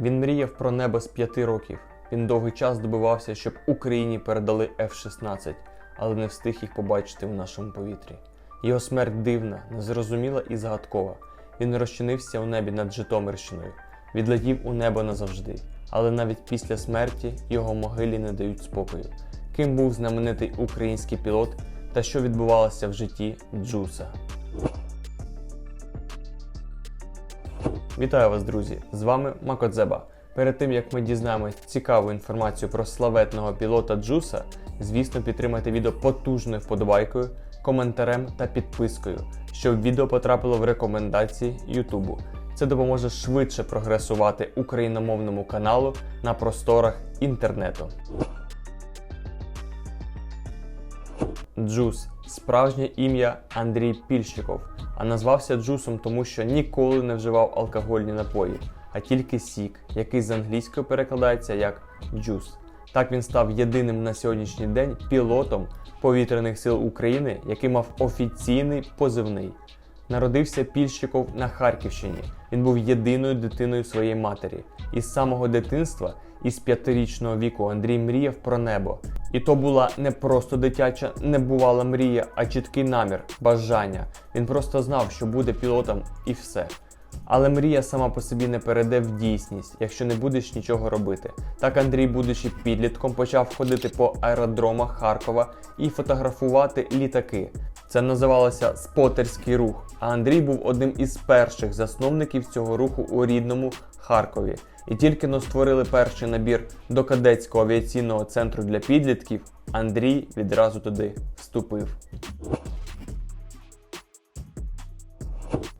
Він мріяв про небо з п'яти років. Він довгий час добивався, щоб Україні передали F-16, але не встиг їх побачити в нашому повітрі. Його смерть дивна, незрозуміла і загадкова. Він розчинився у небі над Житомирщиною, відлетів у небо назавжди. Але навіть після смерті його могилі не дають спокою. Ким був знаменитий український пілот та що відбувалося в житті Джуса? Вітаю вас, друзі! З вами Макодзеба. Перед тим як ми дізнаємось цікаву інформацію про славетного пілота Джуса, звісно, підтримайте відео потужною вподобайкою, коментарем та підпискою, щоб відео потрапило в рекомендації Ютубу. Це допоможе швидше прогресувати україномовному каналу на просторах інтернету. Джус справжнє ім'я Андрій Пільщиков, а назвався Джусом тому, що ніколи не вживав алкогольні напої, а тільки сік, який з англійської перекладається як джус. Так він став єдиним на сьогоднішній день пілотом повітряних сил України, який мав офіційний позивний. Народився Пільщиков на Харківщині. Він був єдиною дитиною своєї матері. Із самого дитинства, із п'ятирічного віку, Андрій мріяв про небо. І то була не просто дитяча, небувала мрія, а чіткий намір, бажання. Він просто знав, що буде пілотом і все. Але мрія сама по собі не перейде в дійсність, якщо не будеш нічого робити. Так Андрій, будучи підлітком, почав ходити по аеродромах Харкова і фотографувати літаки. Це називалося спотерський рух. А Андрій був одним із перших засновників цього руху у рідному Харкові. І тільки но створили перший набір до кадетського авіаційного центру для підлітків, Андрій відразу туди вступив.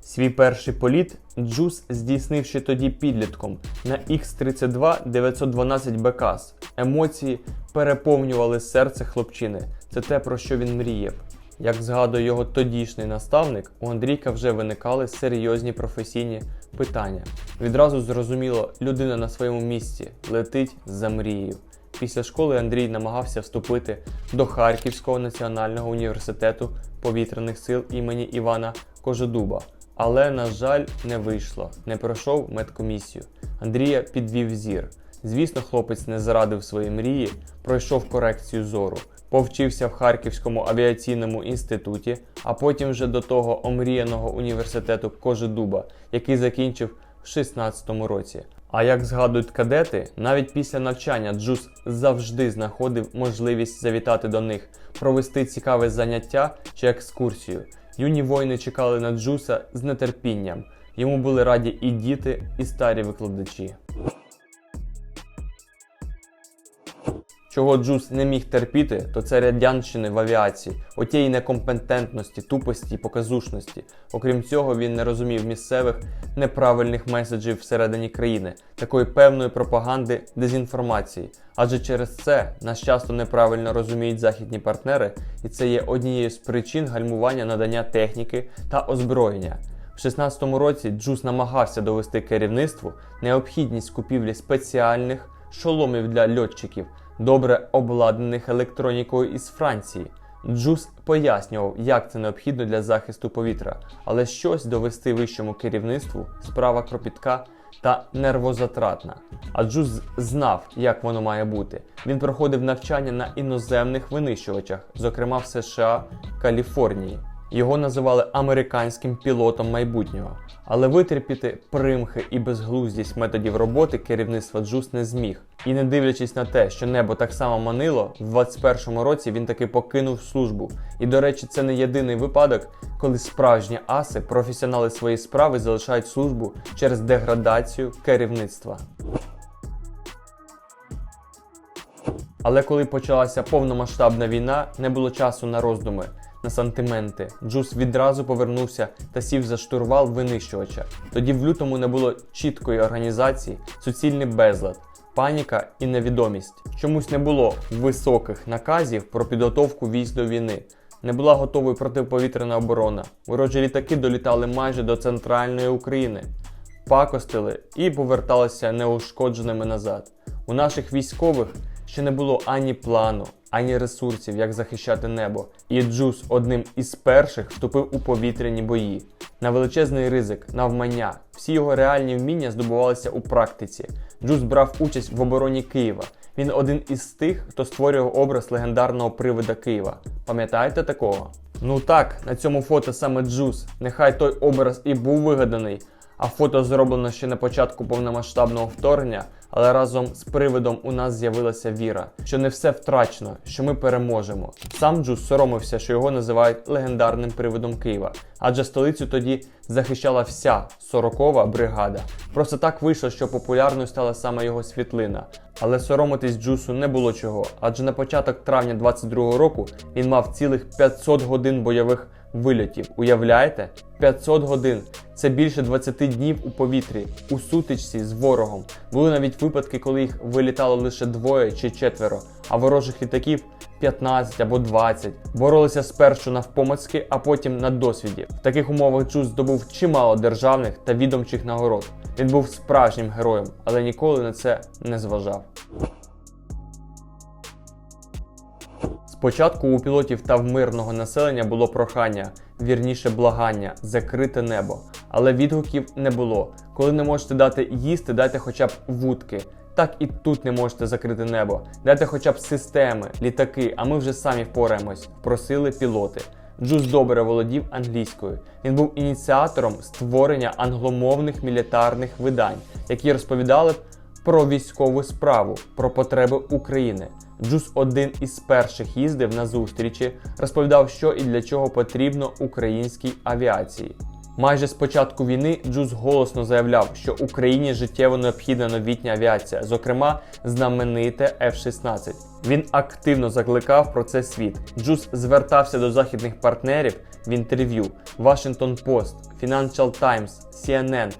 Свій перший політ Джус здійснив ще тоді підлітком на X-32 912 Бекас. Емоції переповнювали серце хлопчини. Це те, про що він мріяв. Як згадує його тодішній наставник, у Андрійка вже виникали серйозні професійні питання. Відразу зрозуміло, людина на своєму місці летить за мрією. Після школи Андрій намагався вступити до Харківського національного університету повітряних сил імені Івана Кожедуба. Але, на жаль, не вийшло, не пройшов медкомісію. Андрія підвів зір. Звісно, хлопець не зарадив свої мрії, пройшов корекцію зору, повчився в Харківському авіаційному інституті, а потім вже до того омріяного університету Кожедуба, який закінчив в 16-му році. А як згадують кадети, навіть після навчання Джус завжди знаходив можливість завітати до них, провести цікаве заняття чи екскурсію. Юні воїни чекали на Джуса з нетерпінням. Йому були раді і діти, і старі викладачі. Чого Джус не міг терпіти, то це радянщини в авіації, отієї некомпетентності, тупості і показушності. Окрім цього, він не розумів місцевих неправильних меседжів всередині країни, такої певної пропаганди, дезінформації. Адже через це нас часто неправильно розуміють західні партнери, і це є однією з причин гальмування надання техніки та озброєння. В 16-му році Джус намагався довести керівництву необхідність купівлі спеціальних шоломів для льотчиків, добре обладнаних електронікою із Франції. Джус пояснював, як це необхідно для захисту повітря, але щось довести вищому керівництву справа кропітка та нервозатратна. А Джус знав, як воно має бути. Він проходив навчання на іноземних винищувачах, зокрема в США, Каліфорнії. Його називали американським пілотом майбутнього. Але витерпіти примхи і безглуздість методів роботи керівництва Джус не зміг. І не дивлячись на те, що небо так само манило, в 21-му році він таки покинув службу. І до речі, це не єдиний випадок, коли справжні аси, професіонали своєї справи залишають службу через деградацію керівництва. Але коли почалася повномасштабна війна, не було часу на роздуми, на сантименти. Джус відразу повернувся та сів за штурвал винищувача. Тоді в лютому не було чіткої організації, суцільний безлад, паніка і невідомість. Чомусь не було високих наказів про підготовку військ до війни. Не була готовою протиповітряна оборона. Ворожі літаки долітали майже до центральної України, пакостили і поверталися неушкодженими назад. У наших військових ще не було ані плану, ані ресурсів, як захищати небо. І Джус одним із перших вступив у повітряні бої. На величезний ризик, навмання. Всі його реальні вміння здобувалися у практиці. Джус брав участь в обороні Києва. Він один із тих, хто створював образ легендарного привида Києва. Пам'ятаєте такого? Ну так, на цьому фото саме Джус. Нехай той образ і був вигаданий, а фото зроблено ще на початку повномасштабного вторгнення, але разом з привидом у нас з'явилася віра, що не все втрачено, що ми переможемо. Сам Джус соромився, що його називають легендарним привидом Києва, адже столицю тоді захищала вся 40-ва бригада. Просто так вийшло, що популярною стала саме його світлина. Але соромитись Джусу не було чого, адже на початок травня 22-го року він мав цілих 500 годин бойових вильотів. Уявляєте? 500 годин. Це більше 20 днів у повітрі, у сутичці з ворогом. Були навіть випадки, коли їх вилітало лише двоє чи четверо, а ворожих літаків 15 або 20. Боролися спершу навпомацьки, а потім на досвіді. В таких умовах Джус здобув чимало державних та відомчих нагород. Він був справжнім героєм, але ніколи на це не зважав. Спочатку у пілотів та в мирного населення було прохання, вірніше благання, закрити небо. Але відгуків не було. Коли не можете дати їсти, дайте хоча б вудки. Так і тут не можете закрити небо. Дайте хоча б системи, літаки, а ми вже самі впораємось. Просили пілоти. Джуз добре володів англійською. Він був ініціатором створення англомовних мілітарних видань, які розповідали б про військову справу, про потреби України. Джус один із перших їздив на зустрічі, розповідав, що і для чого потрібно українській авіації. Майже з початку війни Джус голосно заявляв, що Україні життєво необхідна новітня авіація, зокрема знамените F-16. Він активно закликав про це світ. Джус звертався до західних партнерів в інтерв'ю Washington Post, Financial Times, CNN,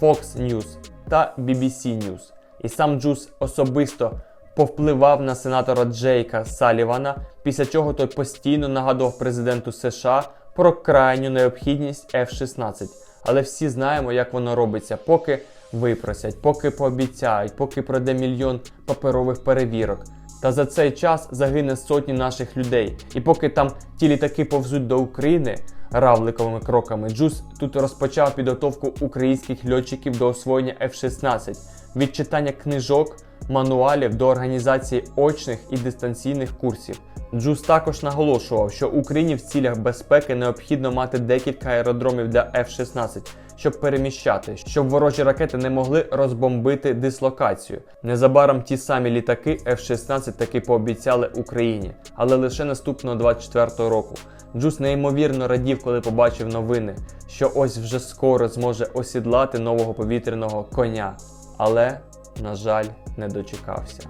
Fox News та BBC News. І сам Джус особисто повпливав на сенатора Джейка Салівана, після чого той постійно нагадував президенту США про крайню необхідність F-16. Але всі знаємо, як воно робиться, поки випросять, поки пообіцяють, поки пройде мільйон паперових перевірок. Та за цей час загине сотні наших людей. І поки там ті літаки повзуть до України равликовими кроками, Джус тут розпочав підготовку українських льотчиків до освоєння F-16, від читання книжок, мануалів до організації очних і дистанційних курсів. Джус також наголошував, що Україні в цілях безпеки необхідно мати декілька аеродромів для F-16, щоб переміщати, щоб ворожі ракети не могли розбомбити дислокацію. Незабаром ті самі літаки F-16 таки пообіцяли Україні, але лише наступного 24-го року. Джус неймовірно радів, коли побачив новини, що ось вже скоро зможе осідлати нового повітряного коня. Але, на жаль, не дочекався.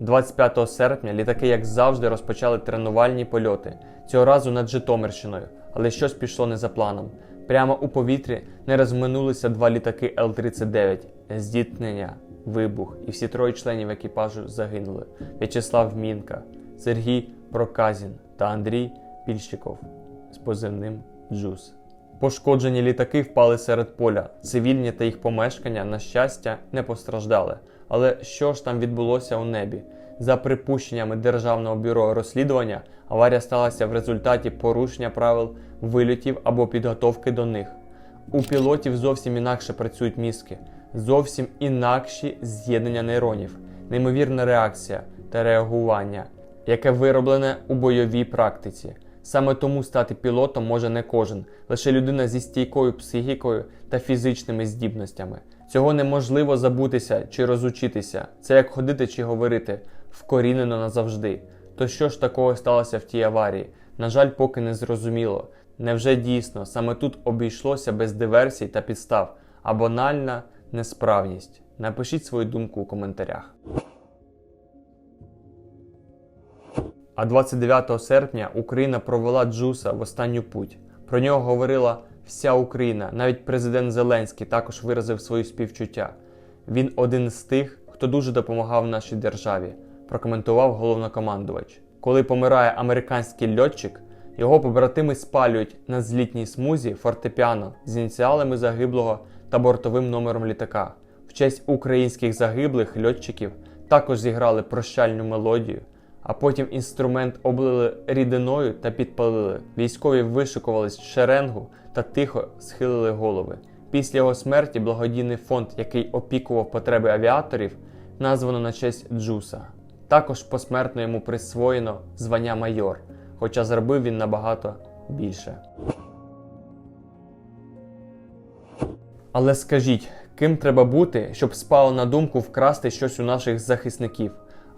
25 серпня літаки, як завжди, розпочали тренувальні польоти, цього разу над Житомирщиною, але щось пішло не за планом. Прямо у повітрі не розминулися два літаки Л-39, зіткнення, вибух, і всі троє членів екіпажу загинули: В'ячеслав Мінка, Сергій Проказін та Андрій Пільщиков з позивним Джус. Пошкоджені літаки впали серед поля. Цивільні та їх помешкання, на щастя, не постраждали. Але що ж там відбулося у небі? За припущеннями Державного бюро розслідування, аварія сталася в результаті порушення правил вильотів або підготовки до них. У пілотів зовсім інакше працюють мізки, зовсім інакші з'єднання нейронів, неймовірна реакція та реагування, яке вироблене у бойовій практиці. Саме тому стати пілотом може не кожен, лише людина зі стійкою психікою та фізичними здібностями. Цього неможливо забутися чи розучитися. Це як ходити чи говорити, вкорінено назавжди. То що ж такого сталося в тій аварії? На жаль, поки не зрозуміло. Невже дійсно саме тут обійшлося без диверсій та підстав, а банальна несправність? Напишіть свою думку у коментарях. А 29 серпня Україна провела Джуса в останню путь. Про нього говорила вся Україна. Навіть президент Зеленський також виразив свої співчуття. Він один з тих, хто дуже допомагав нашій державі, прокоментував головнокомандувач. Коли помирає американський льотчик, його побратими спалюють на злітній смузі фортепіано з ініціалами загиблого та бортовим номером літака. В честь українських загиблих льотчиків також зіграли прощальну мелодію, а потім інструмент облили рідиною та підпалили. Військові вишикувались шеренгу та тихо схилили голови. Після його смерті благодійний фонд, який опікував потреби авіаторів, названо на честь Джуса. Також посмертно йому присвоєно звання майор, хоча зробив він набагато більше. Але скажіть, ким треба бути, щоб спало на думку вкрасти щось у наших захисників?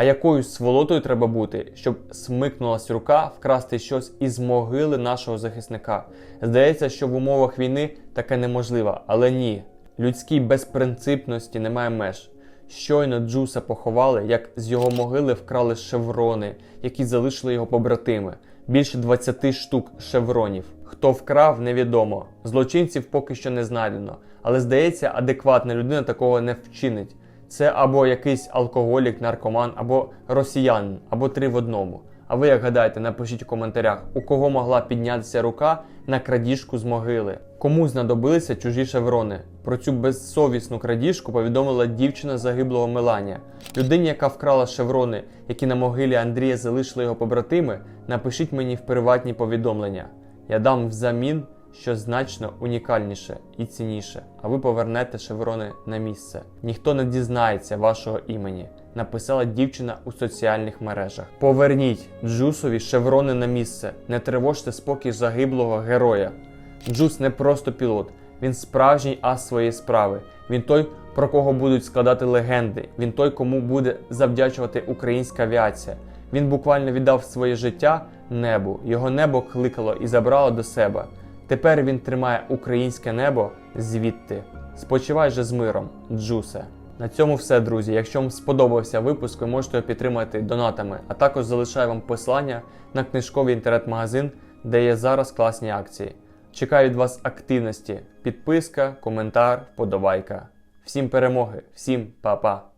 А якою сволотою треба бути, щоб смикнулась рука вкрасти щось із могили нашого захисника? Здається, що в умовах війни таке неможливо, але ні. Людській безпринципності немає меж. Щойно Джуса поховали, як з його могили вкрали шеврони, які залишили його побратими. Більше 20 штук шевронів. Хто вкрав, невідомо. Злочинців поки що не знайдено. Але здається, адекватна людина такого не вчинить. Це або якийсь алкоголік, наркоман, або росіянин, або три в одному. А ви як гадаєте, напишіть у коментарях, у кого могла піднятися рука на крадіжку з могили. Кому знадобилися чужі шеврони? Про цю безсовісну крадіжку повідомила дівчина загиблого Меланія. Людині, яка вкрала шеврони, які на могилі Андрія залишили його побратими, напишіть мені в приватні повідомлення. Я дам взамін що значно унікальніше і цінніше, а ви повернете шеврони на місце. Ніхто не дізнається вашого імені, написала дівчина у соціальних мережах. Поверніть Джусові шеврони на місце, не тривожте спокій загиблого героя. Джус не просто пілот, він справжній ас своєї справи. Він той, про кого будуть складати легенди. Він той, кому буде завдячувати українська авіація. Він буквально віддав своє життя небу. Його небо кликало і забрало до себе. Тепер він тримає українське небо звідти. Спочивай же з миром, Джусе. На цьому все, друзі. Якщо вам сподобався випуск, ви можете його підтримати донатами, а також залишаю вам посилання на книжковий інтернет-магазин, де є зараз класні акції. Чекаю від вас активності, підписка, коментар, вподобайка. Всім перемоги, всім па-па!